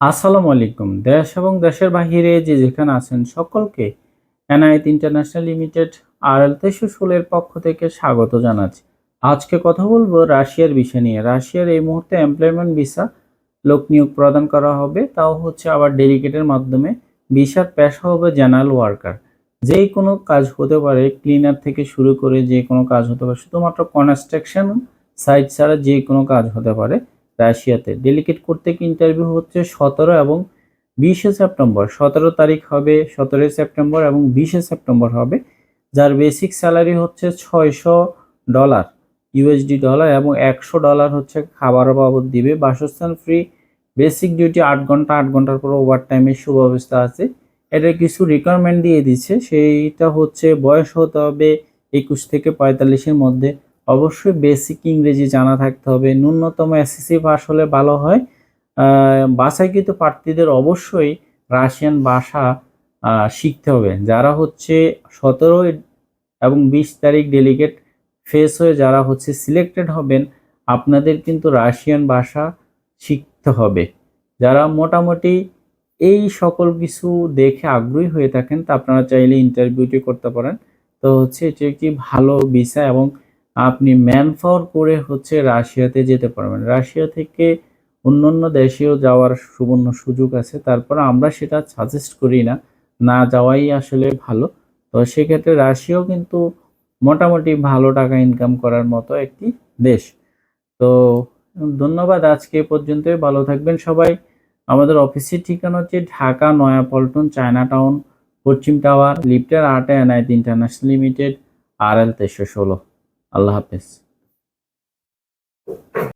আসসালামু আলাইকুম। দেশ এবং দেশের বাহিরে যে যেখানে আছেন সকলকে এনআইট ইন্টারন্যাশনাল লিমিটেড আর এল তেইশশো ষোলের পক্ষ থেকে স্বাগত জানাচ্ছি। আজকে কথা বলব রাশিয়ার বিষয় নিয়ে। রাশিয়ার এই মুহূর্তে এমপ্লয়মেন্ট ভিসা লোক নিয়োগ প্রদান করা হবে। তাও হচ্ছে আবার ডেলিগেটের মাধ্যমে ভিসার পেশা হবে জেনারেল ওয়ার্কার যেই কোনো কাজ হতে পারে ক্লিনার থেকে শুরু করে যে কোনো কাজ হতে পারে, শুধুমাত্র কনস্ট্রাকশন সাইট ছাড়া যে কোনো কাজ হতে পারে। রাশিয়াতে। ডেলিগেট করতে ইন্টারভিউ হচ্ছে সতেরো এবং বিশে সেপ্টেম্বর। সতেরো তারিখ হবে সতেরোই সেপ্টেম্বর এবং বিশে সেপ্টেম্বর হবে, যার বেসিক স্যালারি হচ্ছে ছয়শো ডলার ইউএসডি ডলার এবং একশো ডলার হচ্ছে খাবার বাবদ দিবে। বাসস্থান ফ্রি বেসিক ডিউটি আট ঘণ্টা, আট ঘণ্টার পর ওভার টাইমের সুব্যবস্থা আছে। এটা কিছু রিকোয়ারমেন্ট দিয়ে দিচ্ছে, সেইটা হচ্ছে বয়স হতে হবে একুশ থেকে পঁয়তাল্লিশের মধ্যে। অবশ্যই বেসিক ইংরেজি জানা থাকতে হবে। ন্যূনতম এসএসসি পাস হলে ভালো হয়। বাছাইকৃত প্রার্থীদের অবশ্যই রাশিয়ান ভাষা শিখতে হবে। যারা হচ্ছে সতেরো এবং বিশ তারিখ ডেলিগেট ফেস হয়ে যারা হচ্ছে সিলেক্টেড হবেন, আপনাদের কিন্তু রাশিয়ান ভাষা শিখতে হবে। যারা মোটামুটি এই সকল কিছু দেখে আগ্রহী হয়ে থাকেন, তা আপনারা চাইলে ইন্টারভিউটি করতে পারেন। তো হচ্ছে এটি একটি ভালো ভিসা এবং আপনি ম্যান পাওয়ার করে হচ্ছে রাশিয়াতে যেতে পারবেন। রাশিয়া থেকে অন্যান্য দেশেও যাওয়ার সুবর্ণ সুযোগ আছে, তারপর আমরা সেটা সাজেস্ট করি না না যাওয়াই আসলে ভালো। তো সেক্ষেত্রে রাশিয়াও কিন্তু মোটামুটি ভালো টাকা ইনকাম করার মতো একটি দেশ। তো ধন্যবাদ আজকে পর্যন্তই, ভালো থাকবেন সবাই। আমাদের অফিসের ঠিকানা হচ্ছে ঢাকা, নয়াপল্টন চায়না টাউন পশ্চিম টাওয়ার, লিফটের আটে এনআইট ইন্টারন্যাশনাল লিমিটেড আর এল তেইশশো ষোলো। আল্লাহ হাফেজ।